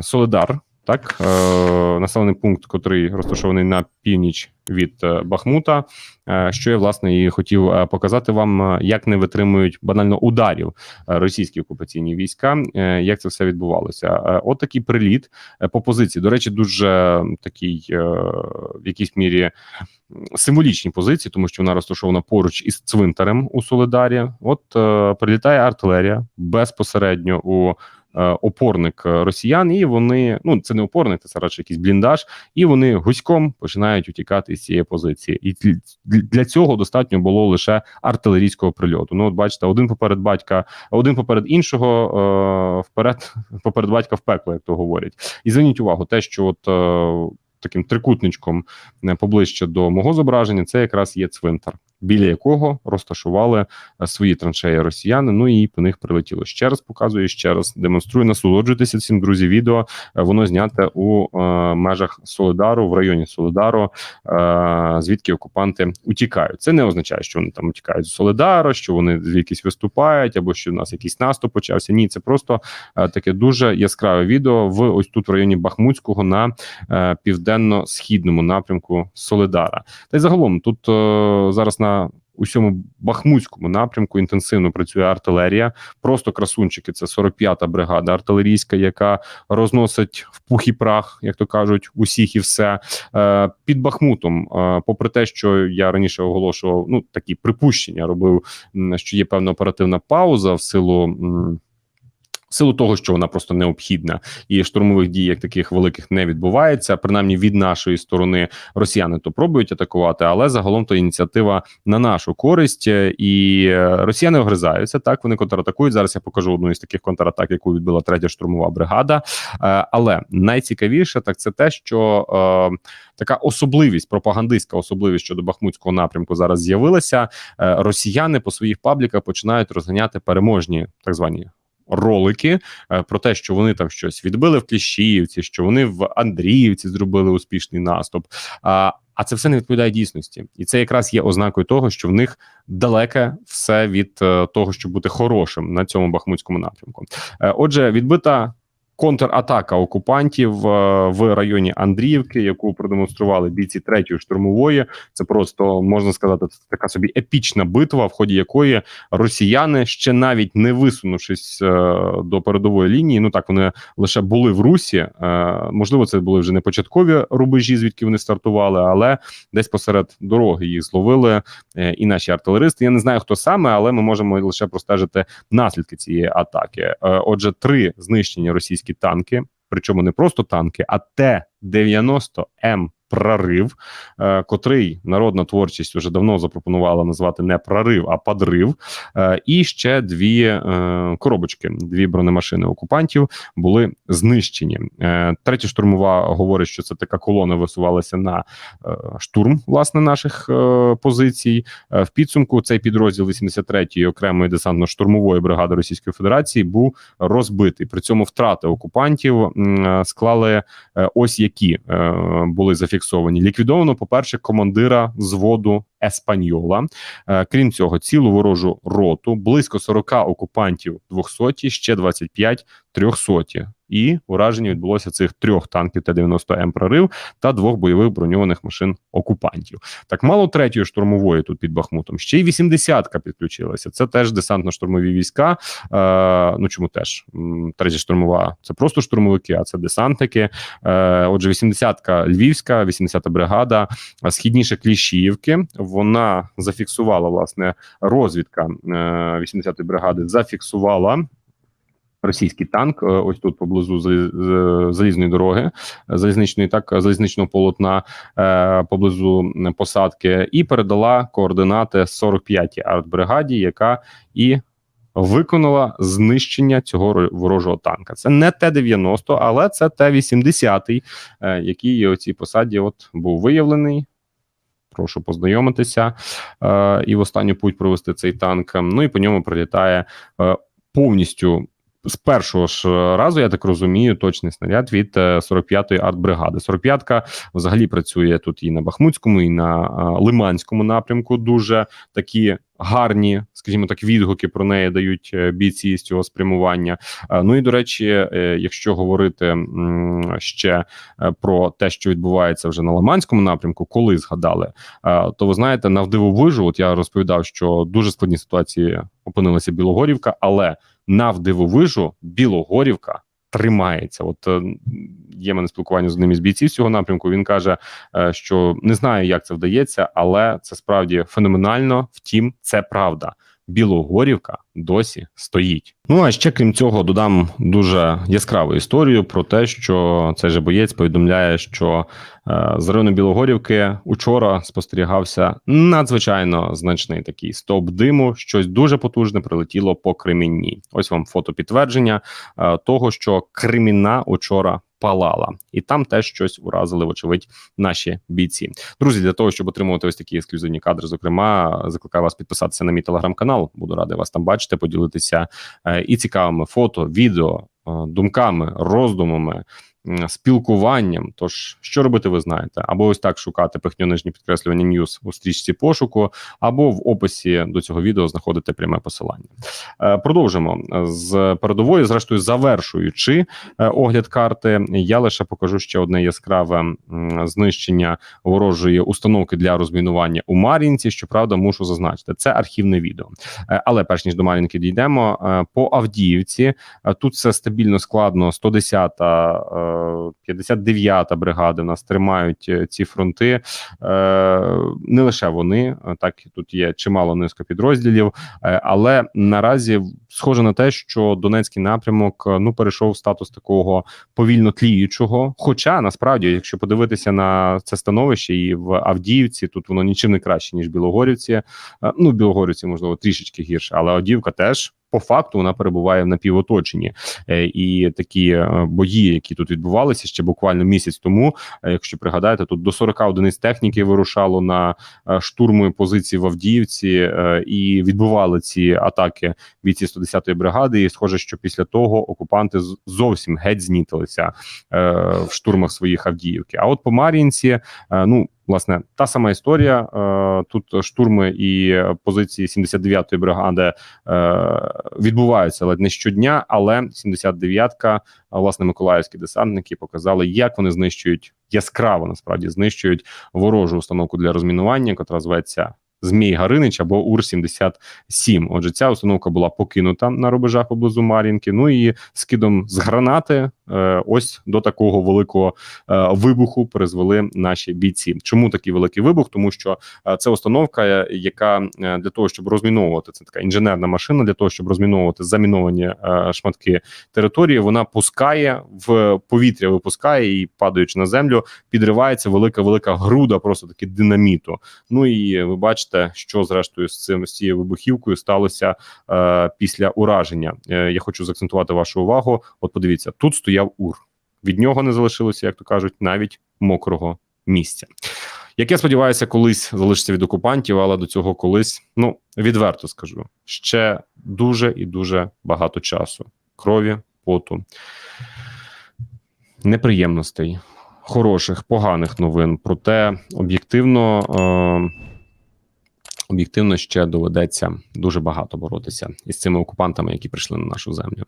Солидар, так е, населений пункт, котрий розташований на північ від е, Бахмута. Е, що я власне і хотів е, показати вам, як не витримують банально ударів російські окупаційні війська. як це все відбувалося? От такий приліт по позиції. До речі, дуже такий в якійсь мірі м, символічній позиції, тому що вона розташована поруч із цвинтарем у Солидарі. От прилітає артилерія безпосередньо у опорник е, росіян, і вони ну це не опорник, це радше якийсь бліндаж, і вони гуськом починають утікати з цієї позиції. І для цього достатньо було лише артилерійського прильоту. Ну, от бачите, один поперед батька, один поперед іншого, е, вперед поперед батька в пекло, як то говорять. І зверніть увагу, те, що от. Е, Таким трикутничком е, поближче до мого зображення, це якраз є цвинтар, біля якого розташували е, свої траншеї росіяни. Ну і по них прилетіло. Ще раз показую, ще раз демонструю. Насолоджуйтеся цим, друзі. Відео Е, воно зняте у е, межах Солидару, в районі Солидару, е, звідки окупанти утікають. Це не означає, що вони там утікають з Солидару, що вони звідкись виступають, або що в нас якийсь наступ почався. Ні, це просто е, таке дуже яскраве відео в ось тут в районі Бахмутського на е, південно-східному напрямку Солидара. Та й загалом тут е, зараз на усьому бахмутському напрямку інтенсивно працює артилерія. Просто красунчики. Це 45-та бригада артилерійська, яка розносить в пух і прах, як то кажуть, усіх і все Е, під Бахмутом. е, Попри те, що я раніше оголошував, ну такі припущення робив, що є певна оперативна пауза в силу. В Силу того, що вона просто необхідна, і штурмових дій як таких великих не відбувається. Принаймні від нашої сторони росіяни то пробують атакувати, але загалом то ініціатива на нашу користь, і е, росіяни огризаються. Так вони контратакують. Зараз я покажу одну із таких контратак, яку відбила третя штурмова бригада. Е, Але найцікавіше так це те, що е, така особливість, пропагандистська особливість щодо бахмутського напрямку зараз з'явилася. Е, Росіяни по своїх пабліках починають розганяти переможні так звані ролики е, про те, що вони там щось відбили в Кліщіївці, що вони в Андріївці зробили успішний наступ. А, а це все не відповідає дійсності, і це якраз є ознакою того, що в них далеке все від е, того, щоб бути хорошим на цьому бахмутському напрямку. Е, отже, відбита. Контратака окупантів е, в районі Андріївки, яку продемонстрували бійці третьої штурмової. Це просто можна сказати, це така собі епічна битва, в ході якої росіяни ще навіть не висунувшись е, до передової лінії. Ну так вони лише були в русі. Е, можливо, це були вже не початкові рубежі, звідки вони стартували, але десь посеред дороги їх зловили і наші артилеристи. Я не знаю хто саме, але ми можемо лише простежити наслідки цієї атаки. Отже, три знищені російські танки. Причому не просто танки, а Т-90М прорив, е, котрий народна творчість вже давно запропонувала назвати не прорив, а подрив. Е, і ще дві е, коробочки, дві бронемашини окупантів були знищені. Третя штурмова говорить, що це така колона висувалася на штурм власне наших позицій. В підсумку цей підрозділ 83-ї окремої десантно-штурмової бригади Російської Федерації був розбитий. При цьому втрати окупантів склали ось які були зафіксовані. Ліквідовано, по-перше, командира зводу Еспаньола. Е, крім цього, цілу ворожу роту, близько 40 окупантів 200, ще 25 300. І ураження відбулося цих трьох танків Т-90М прорив та двох бойових броньованих машин окупантів. Так мало третьої штурмової тут під Бахмутом. Ще й 80-ка підключилася. Це теж десантно-штурмові війська. Е, ну чому теж третя штурмова це просто штурмовики, а це десантники. Е, отже, 80-ка Львівська, 80-та бригада, східніше Кліщіївки. Вона зафіксувала власне розвідка е, 80-ї бригади. Зафіксувала. Російський танк, е, ось тут поблизу залізної дороги, е, залізничної так залізничного полотна е, поблизу посадки, і передала координати 45-й артбригаді, яка і виконала знищення цього ворожого танка. Це не Т-90, але це Т-80, е, який у цій посаді от був виявлений. Прошу познайомитися і в останню путь провести цей танк. Ну і по ньому прилітає повністю з першого ж разу, я так розумію, точний снаряд від е, 45-ї артбригади. 45-ка взагалі працює тут і на Бахмутському, і на е, Лиманському напрямку. Дуже такі гарні, скажімо так, відгуки про неї дають е, бійці з цього спрямування. Е, Ну і до речі, е, якщо говорити ще про те, що відбувається вже на Лиманському напрямку, коли згадали, то ви знаєте, навдивовижу, от я розповідав, що дуже складні ситуації опинилася Білогорівка, але навдивовижу Білогорівка тримається. От є мене спілкування з одним із бійців цього напрямку. Він каже, е, що не знаю, як це вдається, але це справді феноменально. Втім, це правда. Білогорівка досі стоїть. Ну а ще крім цього, додам дуже яскраву історію про те, що цей же боєць повідомляє, що е, з району Білогорівки учора спостерігався надзвичайно значний такий стовп диму. Щось дуже потужне прилетіло по Кремінні. Ось вам фото підтвердження е, того, що Кремінна учора палала, і там теж щось уразили, вочевидь, наші бійці. Друзі, для того, щоб отримувати ось такі ексклюзивні кадри, зокрема, закликаю вас підписатися на мій телеграм-канал. Буду радий вас там бачити, поділитися е, і цікавими фото, відео, е, думками, роздумами. Спілкуванням, тож що робити, ви знаєте, або ось так шукати пихньо нижні підкреслювання News у стрічці пошуку, або в описі до цього відео знаходите пряме посилання. Е, Продовжимо з передової. Зрештою, завершуючи е, огляд карти, я лише покажу ще одне яскраве знищення ворожої установки для розмінування у Мар'їнці. Щоправда, мушу зазначити, це архівне відео. Е, Але перш ніж до Мар'їнки дійдемо по Авдіївці. Тут все стабільно складно. 110-та, е, 59-та бригади в нас тримають е, ці фронти. Е, Не лише вони, е, так тут є чимало низка підрозділів. Але наразі схоже на те, що Донецький напрямок ну перейшов в статус такого повільно тліючого. Хоча насправді, якщо подивитися на це становище, і в Авдіївці тут воно нічим не краще ніж Білогорівці. Ну, Білогорівці можливо трішечки гірше, але Авдіївка теж. По факту вона перебуває в напівоточенні, Е, і такі е, бої, які тут відбувалися ще буквально місяць тому. е, Якщо пригадаєте, тут до 40 одиниць техніки вирушало на штурми позиції в Авдіївці і відбували ці атаки бійці 110-ї бригади. І схоже, що після того окупанти зовсім геть знітилися в штурмах своїх Авдіївки. А от по Мар'їнці, ну власне, та сама історія. Е, тут штурми і позиції 79-ї бригади е, відбуваються ледь не щодня, але 79-ка, власне, миколаївські десантники показали, як вони знищують яскраво насправді знищують ворожу установку для розмінування, котра зветься. Змій Гаринич або Ур 77 Отже, ця установка була покинута на рубежах поблизу Мар'їнки. Ну і скидом з гранати, ось до такого великого е, вибуху призвели наші бійці. Чому такий великий вибух? Тому що е, це установка, е, яка е, для того, щоб розміновувати це така інженерна машина, для того, щоб розміновувати заміновані е, шматки території, вона пускає в повітря, випускає і падаючи на землю, підривається велика велика груда, просто таки динаміту. Ну і ви бачите, що зрештою з цим з цією вибухівкою сталося е, після ураження. Е, я хочу заакцентувати вашу увагу. От подивіться, тут стояв ур. Від нього не залишилося, як то кажуть, навіть мокрого місця. Як я сподіваюся, колись залишиться від окупантів, але до цього колись, ну відверто скажу, ще дуже і дуже багато часу, крові, поту, неприємностей, хороших, поганих новин. Проте об'єктивно, е, об'єктивно ще доведеться дуже багато боротися із цими окупантами, які прийшли на нашу землю.